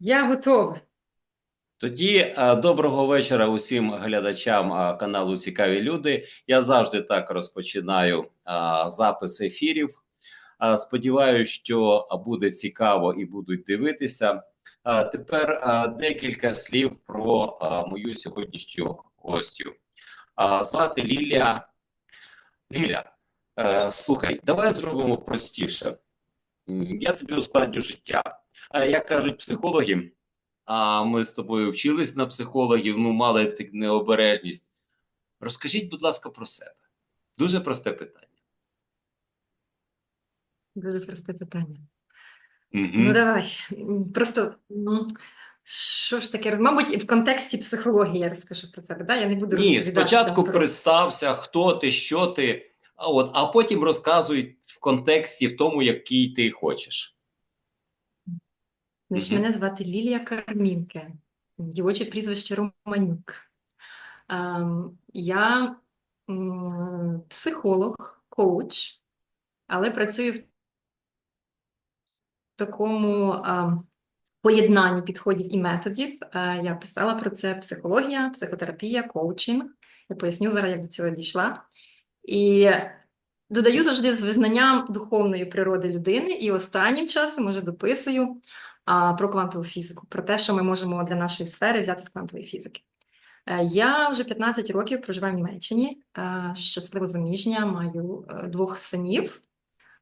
Я готова. Тоді е, доброго вечора усім глядачам е, каналу Цікаві люди. Я завжди так розпочинаю е, запис ефірів. Сподіваюся, що буде цікаво і будуть дивитися. Тепер декілька слів про мою сьогоднішню гостю. Звати Лілія. Ліля, слухай, давай зробимо простіше. Я тобі ускладню життя. А як кажуть психологи, а ми з тобою вчились на психологів, ну мали так необережність. Розкажіть, будь ласка, про себе. Дуже просте питання. Дуже просте питання. Угу. Ну, давай. Просто, ну, що ж таке? Мабуть, в контексті психології я розкажу про себе. Да? Я не буду Ні, спочатку там про... представся, хто ти, що ти, а, от, а потім розказуй в контексті в тому, який ти хочеш. Значить, мене звати Лілія Кармінке, дівоче прізвище Романюк. Ем, я психолог, коуч, але працюю в такому ем, поєднанні підходів і методів. Е, Я писала про це психологія, психотерапія, коучинг. Я поясню зараз, як до цього дійшла. І додаю завжди з визнанням духовної природи людини, і останнім часом уже дописую про квантову фізику, про те, що ми можемо для нашої сфери взяти з квантової фізики. Е, Я вже 15 років проживаю в Німеччині, е, щасливо заміжня, маю е, двох синів.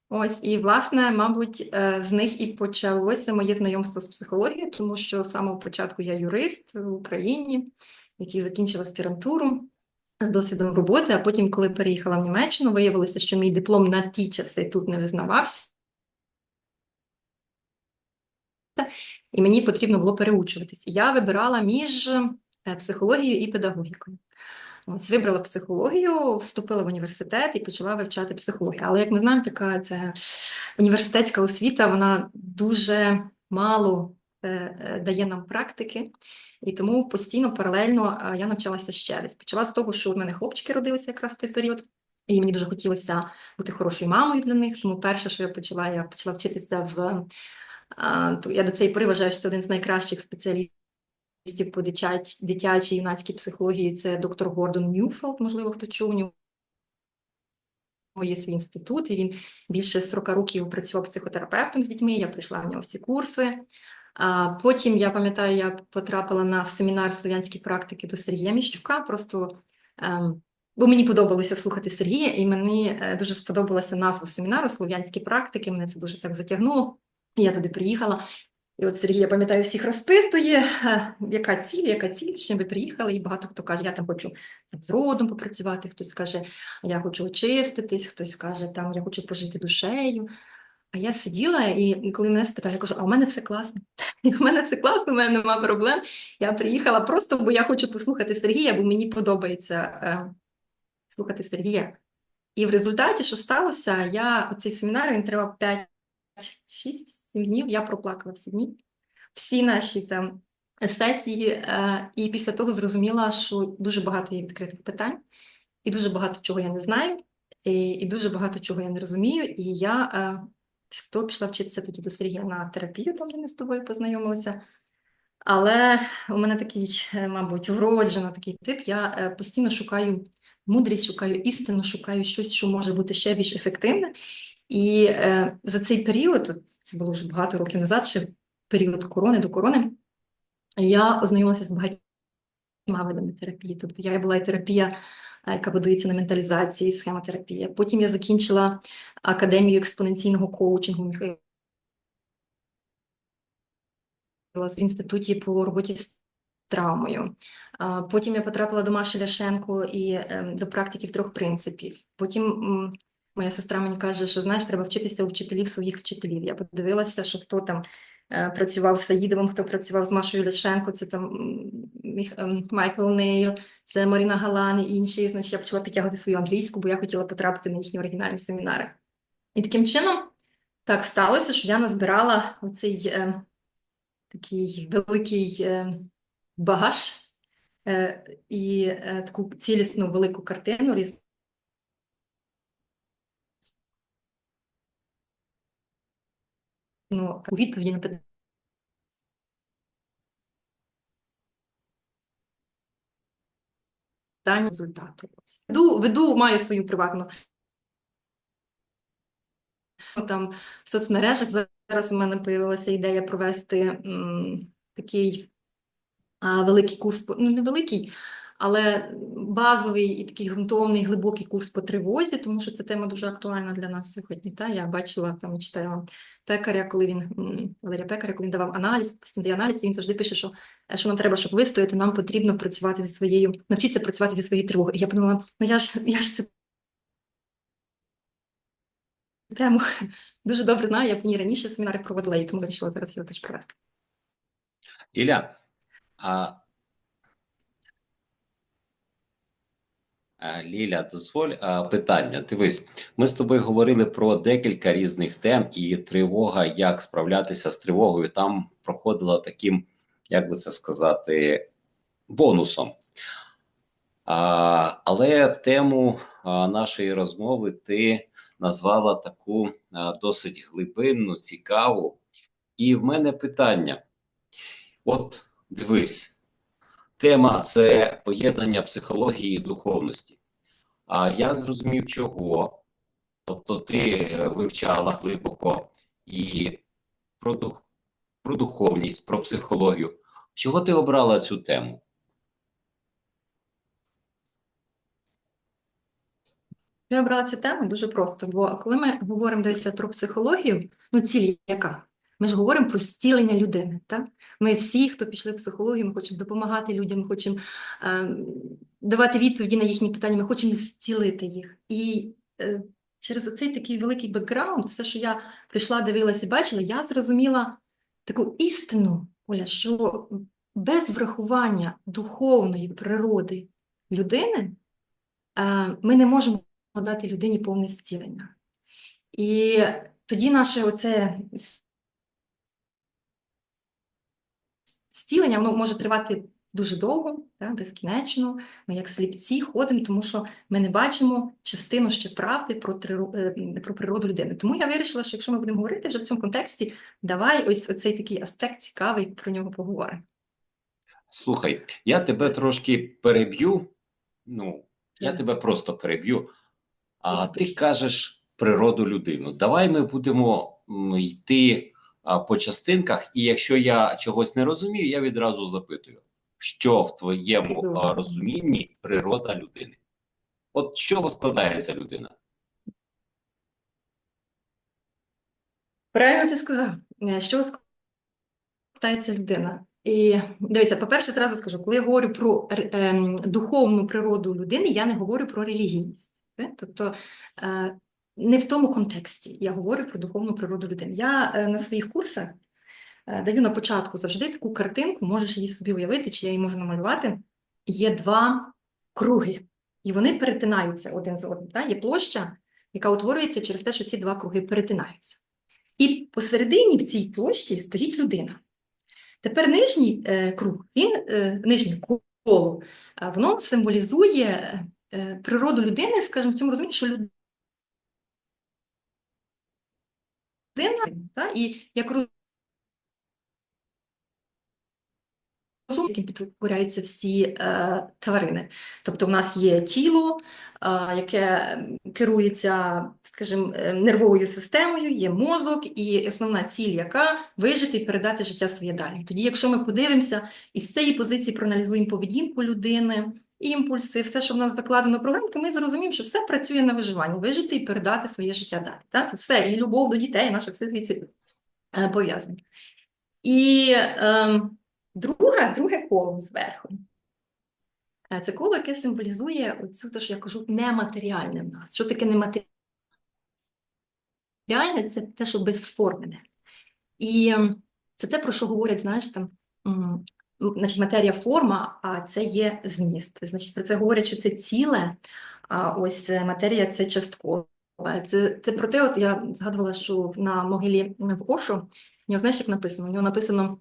Ось, і, власне, мабуть, з них і почалося моє знайомство з психологією, тому що з самого початку я юрист в Україні, який закінчив аспірантуру з досвідом роботи, а потім, коли переїхала в Німеччину, виявилося, що мій диплом на ті часи тут не визнавався, і мені потрібно було переучуватись. Я вибирала між е, психологією і педагогікою. Ось вибрала психологію, вступила в університет і почала вивчати психологію. Але як ми знаємо, така це університетська освіта, вона дуже мало е, е, дає нам практики, і тому постійно паралельно е, я навчалася ще десь. Почала з того, що у мене хлопчики родилися якраз в той період. І мені дуже хотілося бути хорошою мамою для них. Тому перше, що я почала, я почала вчитися в я до цієї пори вважаю, що це один з найкращих спеціалістів по дитяч- дитячій юнацькій психології. Це доктор Гордон Ньюфелд, можливо, хто чув у нього є свій інститут, і він більше 40 років працював психотерапевтом з дітьми. Я прийшла в нього всі курси. А потім я пам'ятаю, я потрапила на семінар слов'янської практики до Сергія Міщука. Просто ем, бо мені подобалося слухати Сергія, і мені е, дуже сподобалася назва семінару слов'янські практики. Мене це дуже так затягнуло. Я туди приїхала. І от Сергій, я пам'ятаю, всіх розписує, яка ціль, яка ціль, з чим ви приїхали, і багато хто каже, я там хочу там, з родом попрацювати, хтось каже, я хочу очиститись, хтось каже, там, я хочу пожити душею. А я сиділа, і коли мене спитали, я кажу, а у мене все класно. У мене все класно, у мене немає проблем. Я приїхала просто, бо я хочу послухати Сергія, бо мені подобається е, слухати Сергія. І в результаті, що сталося, я оцей семінар він тривав 5, 6, 7 днів, я проплакала всі дні, всі наші там сесії, е, і після того зрозуміла, що дуже багато є відкритих питань, і дуже багато чого я не знаю, і, і дуже багато чого я не розумію. І я е, після того пішла вчитися тоді до Сергія на терапію, там де ми з тобою познайомилися. Але у мене такий, е, мабуть, вроджено такий тип. Я постійно шукаю мудрість, шукаю істину, шукаю щось, що може бути ще більш ефективне. І е, за цей період, це було вже багато років назад, ще період корони до корони, я ознайомилася з багатьма видами терапії. Тобто я була і терапія, е, яка будується на менталізації, схемотерапія. Потім я закінчила академію експоненційного коучингу Михайла в інституті по роботі з травмою. Потім я потрапила до Маші Ляшенко і ем, до практиків трьох принципів. Потім моя сестра мені каже, що знаєш, треба вчитися у вчителів своїх вчителів. Я подивилася, що хто там е, працював з Саїдовим, хто працював з Машою Ляшенко, це там ем, Майкл Нейл, це Маріна Галан і інші. Значить, я почала підтягувати свою англійську, бо я хотіла потрапити на їхні оригінальні семінари. І таким чином так сталося, що я назбирала оцей е, такий великий е, багаж е, і е, таку цілісну велику картину різ- Ну, у відповіді на питання. Дані результати. Веду, веду, маю свою приватну там в соцмережах. Зараз у мене з'явилася ідея провести м, такий а, великий курс, ну невеликий але базовий і такий ґрунтовний, глибокий курс по тривозі, тому що ця тема дуже актуальна для нас сьогодні. Та? Я бачила, там читала пекаря, коли він, Валерія Пекаря, коли він давав аналіз, постійно дає аналіз, і він завжди пише, що, е, що нам треба, щоб вистояти, нам потрібно працювати зі своєю, навчитися працювати зі своєю тривогою. І я подумала, ну я ж, я ж цю тему дуже добре знаю, я по ній раніше семінари проводила, і тому вирішила зараз його теж провести. Ілля, а, Ліля, дозволь питання. Дивись, ми з тобою говорили про декілька різних тем, і тривога, як справлятися з тривогою, там проходила таким, як би це сказати, бонусом. А, але тему нашої розмови ти назвала таку а, досить глибинну, цікаву. І в мене питання. От дивись, тема це поєднання психології і духовності. А я зрозумів, чого. Тобто, ти вивчала глибоко і про, дух, про духовність, про психологію. Чого ти обрала цю тему? Я обрала цю тему дуже просто, бо коли ми говоримо дивіться, про психологію, ну ціль яка? Ми ж говоримо про зцілення людини. Так? Ми всі, хто пішли в психологію, ми хочемо допомагати людям, ми хочемо е, давати відповіді на їхні питання, ми хочемо зцілити їх. І е, через оцей такий великий бекграунд, все, що я прийшла, дивилася і бачила, я зрозуміла таку істину, Оля, що без врахування духовної природи людини е, ми не можемо дати людині повне зцілення. І тоді наше оце зцілення воно може тривати дуже довго, так, безкінечно. Ми як сліпці ходимо, тому що ми не бачимо частину ще правди про, е, про природу людини. Тому я вирішила, що якщо ми будемо говорити вже в цьому контексті, давай ось оцей такий аспект цікавий про нього поговоримо. Слухай, я тебе трошки переб'ю. Ну, я тебе просто переб'ю. А ти кажеш природу людину. Давай ми будемо йти по частинках, і якщо я чогось не розумію, я відразу запитую, що в твоєму розумінні природа людини? От чого складається людина? Правильно ти сказав, Е, що складається людина. І дивіться, по-перше, зразу скажу, коли я говорю про ем, духовну природу людини, я не говорю про релігійність. Е? Тобто е, не в тому контексті я говорю про духовну природу людини. Я е, на своїх курсах е, даю на початку завжди таку картинку, можеш її собі уявити, чи я її можу намалювати. Є два круги, і вони перетинаються один з одним. Так? Є площа, яка утворюється через те, що ці два круги перетинаються. І посередині в цій площі стоїть людина. Тепер нижній е, круг, він нижнє коло, воно символізує природу людини, скажімо, в цьому розумінні, що людина, та, і як розум, яким підкоряються всі е, тварини. Тобто в нас є тіло, е, яке керується, скажімо, е, нервовою системою, є мозок, і основна ціль, яка вижити і передати життя своє далі. Тоді, якщо ми подивимося і з цієї позиції проаналізуємо поведінку людини, імпульси, все, що в нас закладено програмки, ми зрозуміємо, що все працює на виживання, вижити і передати своє життя далі. Так? Це все, і любов до дітей, наше все звідси е, пов'язане. І ем, друга, друге коло зверху. Е, Це коло, яке символізує оцю, те, що я кажу, нематеріальне в нас. Що таке нематеріальне? Це те, що безформене. І ем, це те, про що говорять, знаєш, там, значить, матерія форма, а це є зміст. Значить, про це говорять, що це ціле, а ось е, матерія це часткове. Це, це про те, от я згадувала, що на могилі в Ошу, в нього, знаєш, як написано? У нього написано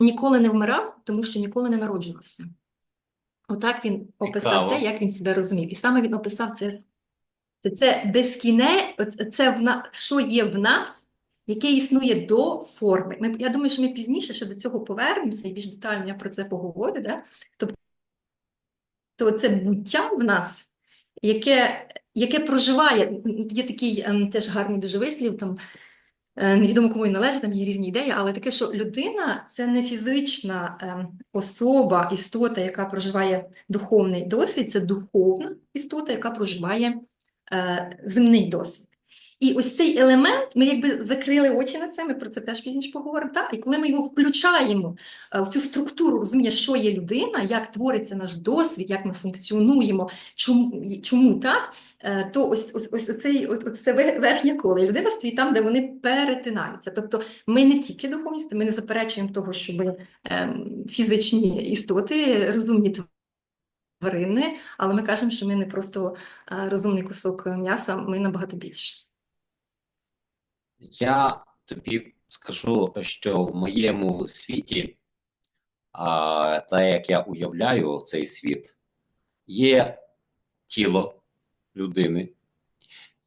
ніколи не вмирав, тому що ніколи не народжувався. Отак він описав Цікаво. те, як він себе розумів. І саме він описав це. Це, це безкіне, це в на, що є в нас, яке існує до форми. Ми, я думаю, що ми пізніше ще до цього повернемося і більш детально я про це поговорю. Да? Тобто це буття в нас, яке, яке проживає. Є такий ем, теж гарний дуже вислів, там е, невідомо кому він належить, там є різні ідеї, але таке, що людина це не фізична ем, особа, істота, яка проживає духовний досвід, це духовна істота, яка проживає е, земний досвід. І ось цей елемент, ми якби закрили очі на це, ми про це теж пізніше поговоримо. Так? І коли ми його включаємо е, в цю структуру, розуміння, що є людина, як твориться наш досвід, як ми функціонуємо, чому, чому так, е, то ось, ось, ось оцей, ось це верхнє коло. І людина стоїть там, де вони перетинаються. Тобто ми не тільки духовність, ми не заперечуємо того, що ми ем, фізичні істоти, розумні тварини, але ми кажемо, що ми не просто е, розумний кусок м'яса, ми набагато більше. Я тобі скажу, що в моєму світі, а, та як я уявляю цей світ, є тіло людини,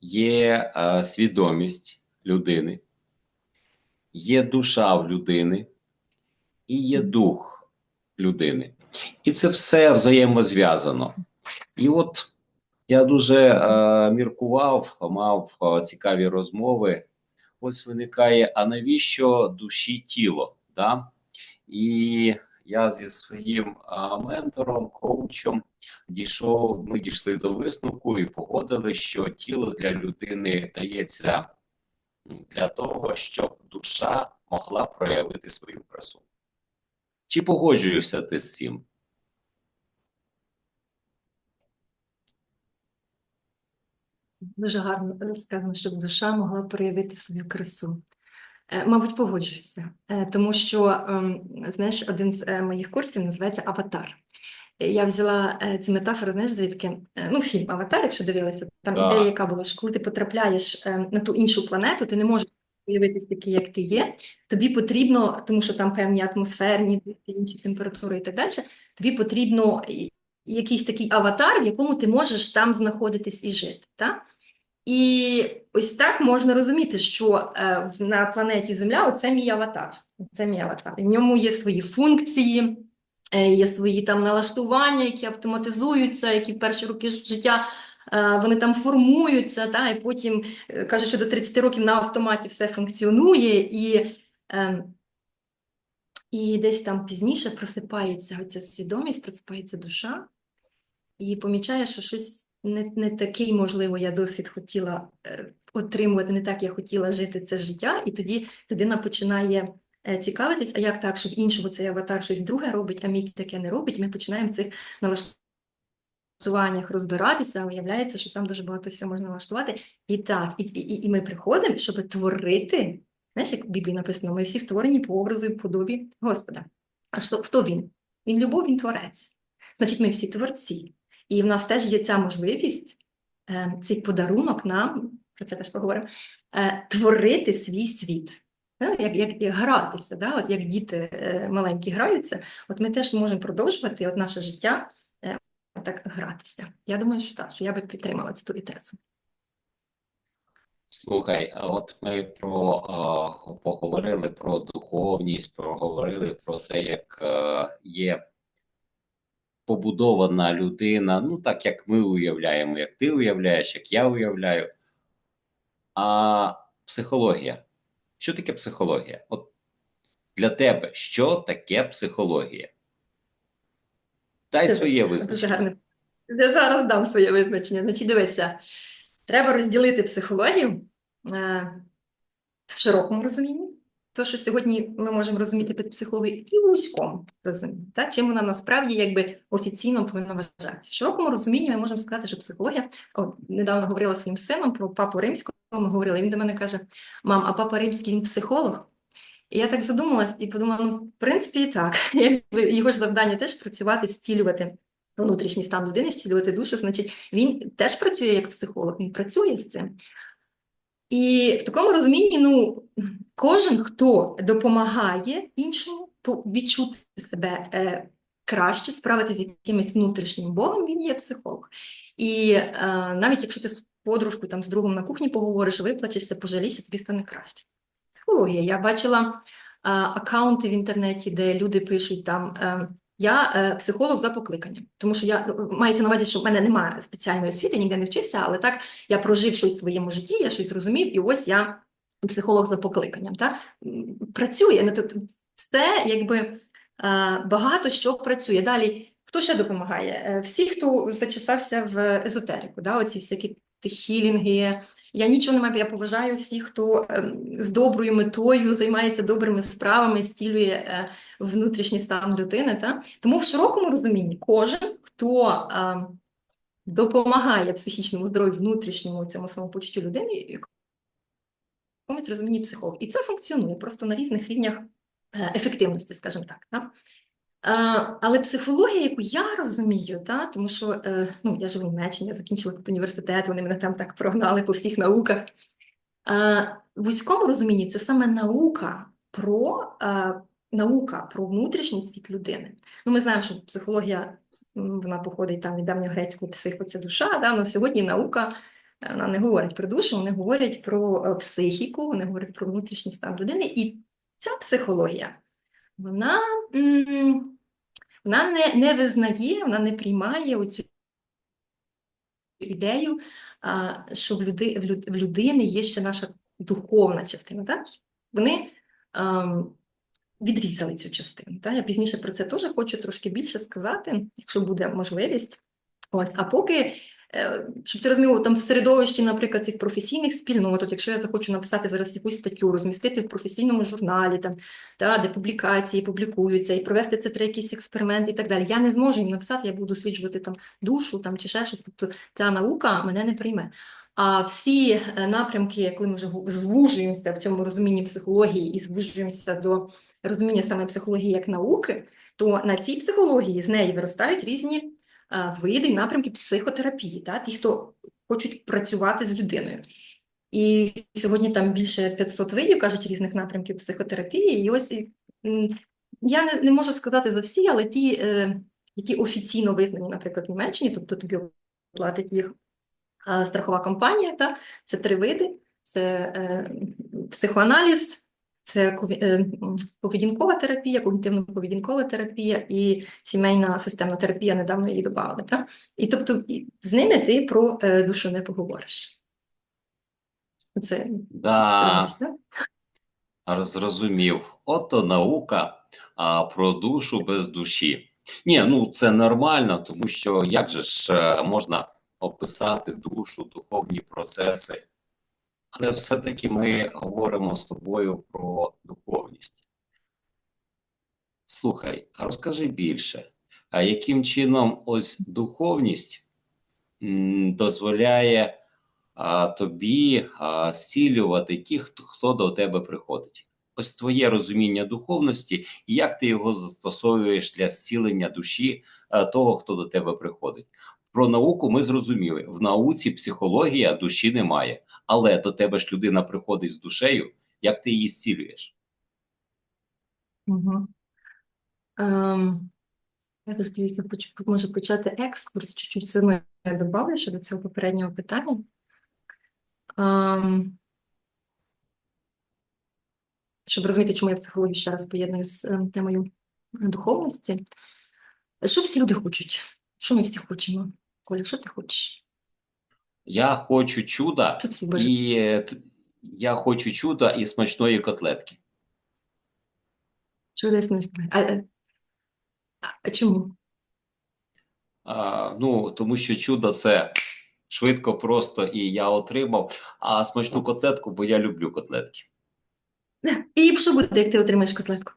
є а, свідомість людини, є душа в людини і є дух людини. І це все взаємозв'язано. І от я дуже е, міркував, мав цікаві розмови ось виникає, а навіщо душі тіло? Да? І я зі своїм ментором, коучем дійшов, ми дійшли до висновку і погодили, що тіло для людини дається для того, щоб душа могла проявити свою красу. Чи погоджуєшся ти з цим? Дуже гарно сказано, щоб душа могла проявити свою красу. Е, Мабуть, погоджуюся, Е, тому що, ем, знаєш, один з е, моїх курсів називається Аватар. Я взяла цю метафору, знаєш, звідки? Ну, фільм Аватар, якщо дивилися, там ідея, яка була, що коли ти потрапляєш на ту іншу планету, ти не можеш уявитись такий, як ти є. Тобі потрібно, тому що там певні атмосферні, інші температури і так далі, тобі потрібно якийсь такий аватар, в якому ти можеш там знаходитись і жити. Так? І ось так можна розуміти, що е, на планеті Земля оце мій аватар. Це мій аватар. В ньому є свої функції, е, є свої там налаштування, які автоматизуються, які в перші роки життя е, вони там формуються, та, і потім кажуть, що до 30 років на автоматі все функціонує, і, е, і десь там пізніше просипається оця свідомість, просипається душа, і помічає, що щось не, не такий, можливо, я досвід хотіла е, отримувати, не так я хотіла жити це життя, і тоді людина починає е, цікавитись, а як так, що в іншого цей аватар щось друге робить, а мій таке не робить, ми починаємо в цих налаштуваннях розбиратися, а виявляється, що там дуже багато всього можна налаштувати. І так, і, і, і ми приходимо, щоб творити, знаєш, як в Біблії написано, ми всі створені по образу і подобі Господа. А що, хто він? Він любов, він творець. Значить, ми всі творці. І в нас теж є ця можливість, е, цей подарунок нам, про це теж поговоримо, е, творити свій світ. Е, Як, як, як гратися, да? от як діти е, маленькі граються, от ми теж можемо продовжувати от наше життя так гратися. Я думаю, що так, що я би підтримала цю тезу. Слухай, а от ми про поговорили про духовність, проговорили про те, як є побудована людина, ну так як ми уявляємо, як ти уявляєш, як я уявляю. А психологія. Що таке психологія? От для тебе, що таке психологія? Дай Дивись, своє Дуже визначення. гарне. Я зараз дам своє визначення. Значить, дивися, треба розділити психологію е, в широкому розумінні. То, що сьогодні ми можемо розуміти під психологією, і в вузькому розумінні, та? чим вона насправді якби офіційно повинна вважатися. В широкому розумінні ми можемо сказати, що психологія, о, недавно говорила своїм сином про папу римського, ми говорили, він до мене каже: мам, а папа римський він психолог? І я так задумалась і подумала: ну, в принципі, і так. Його ж завдання теж працювати, зцілювати внутрішній стан людини, зцілювати душу, значить, він теж працює як психолог, він працює з цим. І в такому розумінні, ну, кожен, хто допомагає іншому відчути себе е, краще, справитися з якимось внутрішнім болем, він є психолог. І е, навіть якщо ти з подружкою, там, з другом на кухні поговориш, виплачешся, пожалійся, тобі стане краще. Психологія. Я бачила е, аккаунти в інтернеті, де люди пишуть там. Е, Я е, психолог за покликанням, тому що я ну, мається на увазі, що в мене немає спеціальної освіти, ніде не вчився, але так я прожив щось в своєму житті, я щось зрозумів, і ось я психолог за покликанням. Та? Працює, ну, тобто все якби е, багато що працює. Далі, хто ще допомагає? Е, Всі, хто зачесався в езотерику, да? оці всякі хілінги. Я нічого не маю, я поважаю всіх, хто ем, з доброю метою займається добрими справами, зцілює е, внутрішній стан людини. Та? Тому в широкому розумінні кожен, хто е, допомагає психічному здоров'ю, внутрішньому цьому самопочуттю людини, якомусь розумінні психолог. І це функціонує просто на різних рівнях е, ефективності, скажімо так. Е, Але психологія, яку я розумію, та, тому що е, ну, я живу в Німеччині, я закінчила тут університет, вони мене там так прогнали по всіх науках. Е, В вузькому розумінні це саме наука про, наука про внутрішній світ людини. Ну, ми знаємо, що психологія вона походить там від давньогрецького психо це душа. Да? але сьогодні наука вона не говорить про душу, вони говорять про психіку, вони говорять про внутрішній стан людини. І ця психологія, вона. Вона не, не визнає, вона не приймає оцю ідею, а, що в, люди, в, люд, в людини є ще наша духовна частина. Так? Вони а, відрізали цю частину. Так? Я пізніше про це теж хочу трошки більше сказати, якщо буде можливість. Ось, а поки, щоб ти розумів, там в середовищі, наприклад, цих професійних спільнот, от якщо я захочу написати зараз якусь статтю, розмістити в професійному журналі, там, та, де публікації публікуються, і провести це треба якийсь експеримент і так далі. Я не зможу їм написати, я буду досліджувати там душу там, чи ще щось. Тобто ця наука мене не прийме. А всі е, напрямки, коли ми вже звужуємося в цьому розумінні психології і звужуємося до розуміння саме психології як науки, то на цій психології з неї виростають різні е, види і напрямки психотерапії, та? ті, хто хочуть працювати з людиною. І сьогодні там більше 500 видів, кажуть, різних напрямків психотерапії. І ось я не, не можу сказати за всі, але ті, е, які офіційно визнані, наприклад, в Німеччині, тобто тобі платить їх е, страхова компанія, та, це три види: це е, психоаналіз, це е, поведінкова терапія, когнітивно-поведінкова терапія і сімейна системна терапія, недавно її додали. Та? І тобто з ними ти про е, душу не поговориш. Це Да, розумієш, так? зрозумів. Ото наука а, про душу без душі. Ні, ну це нормально, тому що як же ж е, можна описати душу, духовні процеси. Але все-таки ми говоримо з тобою про духовність. Слухай, розкажи більше, а яким чином ось духовність дозволяє а, тобі а, зцілювати ті, хто, до тебе приходить? Ось твоє розуміння духовності, і як ти його застосовуєш для зцілення душі а, того, хто до тебе приходить. Про науку ми зрозуміли. В науці психологія душі немає, але до тебе ж людина приходить з душею, як ти її зцілюєш? Угу. Ем, я ж може почати екскурс, чуть-чуть одно я добавлю ще до цього попереднього питання. Ем, щоб розуміти, чому я психологію ще раз поєдную з ем, темою духовності. Що всі люди хочуть? Що ми всі хочемо? Коля, що ти хочеш? Я хочу чуда, і е, я хочу чуда і смачної котлетки. Десь не а, а, а чому? А, ну, тому що чудо це швидко, просто і я отримав. А смачну котлетку, бо я люблю котлетки. І що буде, як ти отримаєш котлетку?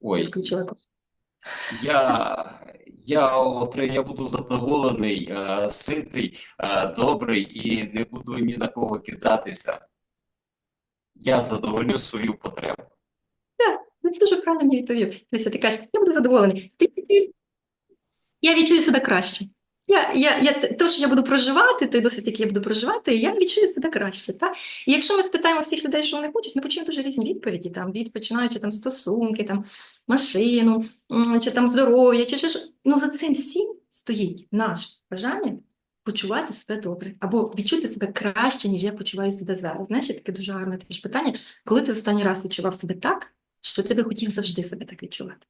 Ой, я, я, я буду задоволений, е, ситий, е, добрий і не буду ні на кого кидатися. Я задоволю свою потребу. Ну, Це дуже правильно мені відповів. Тобто ти кажеш, я буду задоволений. Я відчую себе краще. Я, я, я, те, що я буду проживати, той досвід, який я буду проживати, я відчую себе краще. Так? І якщо ми спитаємо всіх людей, що вони хочуть, ми почуємо дуже різні відповіді, там, від починаючи там, стосунки, там, машину, чи там здоров'я, чи ще. Ну, за цим всім стоїть наше бажання почувати себе добре, або відчути себе краще, ніж я почуваю себе зараз. Знаєш, таке дуже гарне теж питання, коли ти останній раз відчував себе так, що ти би хотів завжди себе так відчувати.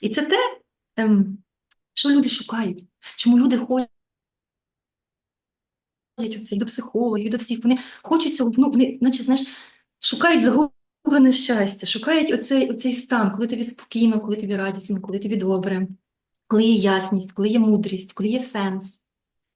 І це те, ем, що люди шукають, чому люди ходять оце, і до психологів, і до всіх. Вони хочуть цього, ну, вони, наче, знаєш, шукають загублене щастя, шукають оцей, оцей стан, коли тобі спокійно, коли тобі радісно, коли тобі добре, коли є ясність, коли є мудрість, коли є сенс.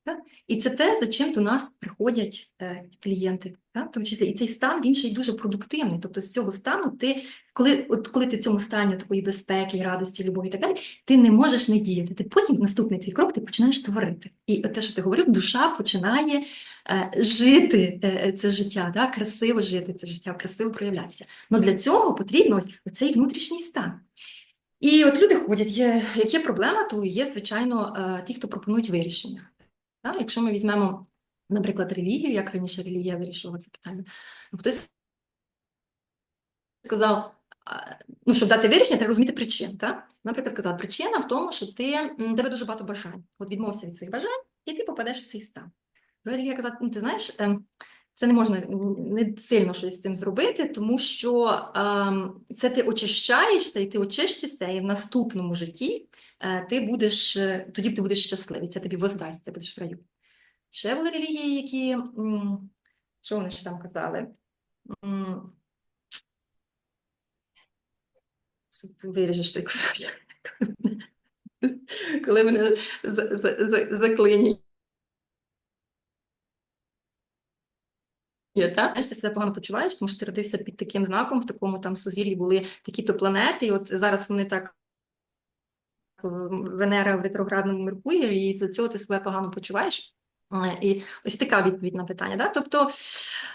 Так? І це те, за чим до нас приходять е, клієнти. Так? В тому числі, і цей стан він ще й дуже продуктивний. Тобто з цього стану ти, коли, от, коли ти в цьому стані такої безпеки, радості, любові і так далі, ти не можеш не діяти. Ти потім наступний твій крок ти починаєш творити. І те, що ти говорив, душа починає е, жити е, це життя, да? красиво жити це життя, красиво проявлятися. Але для цього потрібно ось цей внутрішній стан. І от люди ходять, є, як є проблема, то є, звичайно, е, ті, хто пропонують вирішення. Так? Якщо ми візьмемо, наприклад, релігію, як раніше релігія вирішувала це питання, ну, хтось сказав, ну, щоб дати вирішення, треба розуміти причин. Так? Наприклад, казав, причина в тому, що ти, тебе дуже багато бажань. От відмовся від своїх бажань, і ти попадеш в цей стан. Релігія казала, ну, ти знаєш, ем, це не можна не сильно щось з цим зробити, тому що ем, це ти очищаєшся, і ти очистишся, і в наступному житті е, ти будеш, е, тоді ти будеш щасливий, це тобі воздасться, будеш в раю. Ще були релігії, які, що вони ще там казали? Виріжеш той кусочок. Коли мене за- за- за- заклинює. Є, так? Знаєш, ти себе погано почуваєш, тому що ти родився під таким знаком, в такому там сузір'ї були такі-то планети, і от зараз вони так е, Венера в ретроградному Меркурії, і за цього ти себе погано почуваєш. Е, І ось така відповідь на питання. Да? Тобто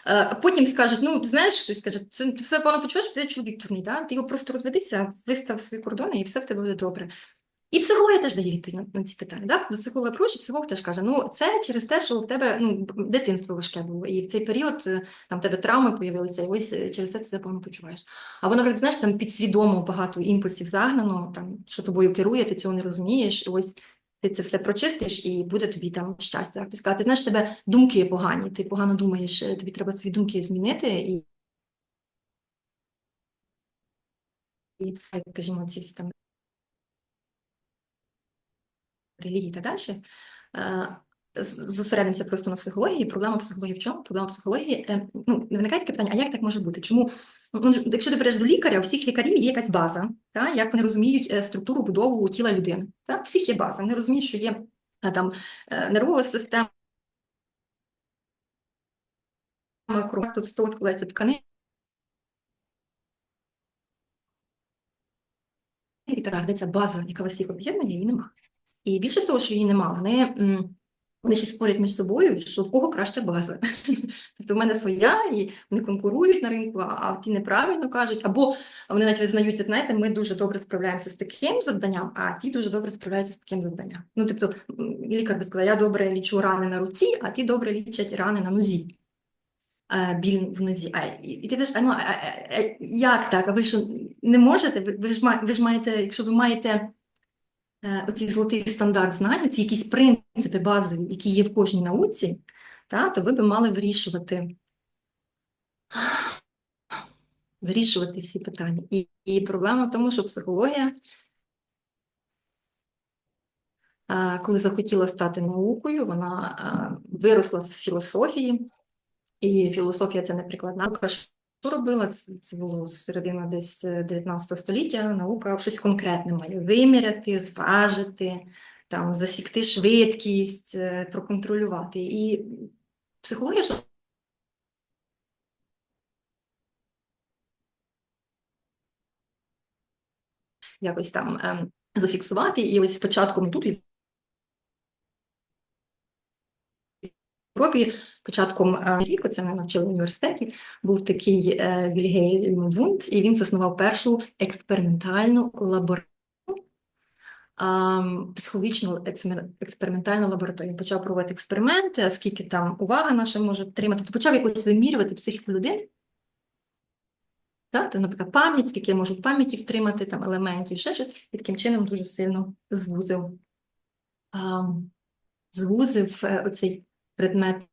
е, потім скажуть: ну, знаєш, хтось скаже, це ти все погано почуваєш, ти чоловік турний, да? ти його просто розведися, вистав свої кордони, і все в тебе буде добре. І психологія теж дає відповідь на, ці питання. Да? До психолога проще, психолог теж каже: ну це через те, що в тебе ну, дитинство важке було, і в цей період е, там в тебе травми появилися, і ось е, через це ти себе погано почуваєш. Або, наприклад, знаєш, там підсвідомо багато імпульсів загнано, там що тобою керує, ти цього не розумієш, і ось ти це все прочистиш, і буде тобі там щастя. Сказати, ти знаєш, тебе думки погані, ти погано думаєш, е, тобі треба свої думки змінити, і скажімо, ці всі там релігії та далі. Зосередимося просто на психології. Проблема психології в чому? Проблема психології, е, ну, виникає таке питання, а як так може бути? Чому, ну, якщо ти береш до лікаря, у всіх лікарів є якась база, та, як вони розуміють е, структуру, будову тіла людини. Та? У всіх є база, вони розуміють, що є е, там е, нервова система, кров, тут сто складається тканини, і так далі. Це база, яка вас всіх об'єднує, її нема. І більше того, що її нема, вони, вони ще спорять між собою, що в кого краща база. Тобто в мене своя, і вони конкурують на ринку, а ті неправильно кажуть, або вони навіть визнають, ви знаєте, ми дуже добре справляємося з таким завданням, а ті дуже добре справляються з таким завданням. Ну, тобто, лікар би сказав, я добре лічу рани на руці, а ті добре лічать рани на нозі. Е, Біль в нозі. А, і, ти кажеш, а, ну, а, а, як так? А ви що не можете? Ви, ви, ж, ви ж маєте, якщо ви маєте оцей золотий стандарт знань, ці якісь принципи базові, які є в кожній науці, та, то ви б мали вирішувати, вирішувати всі питання. І, і проблема в тому, що психологія, е, коли захотіла стати наукою, вона е, виросла з філософії, і філософія це не прикладна наука. Що робила? Це, було середина десь е, 19 століття. Наука щось конкретне має виміряти, зважити, там, засікти швидкість, е, проконтролювати. І психологія, що якось там ем, зафіксувати. І ось спочатку тут Європі, початком е, ріку, це мене навчили в університеті, був такий е, Вільгельм Вунд, і він заснував першу експериментальну лабораторію. Психологічну експериментальну лабораторію. Почав проводити експерименти, скільки там увага наша може тримати. Тобто почав якось вимірювати психіку людини. Так, наприклад, пам'ять, скільки я можу пам'яті втримати там елементів, ще щось, і таким чином дуже сильно звузив, звузив е, оцей предмет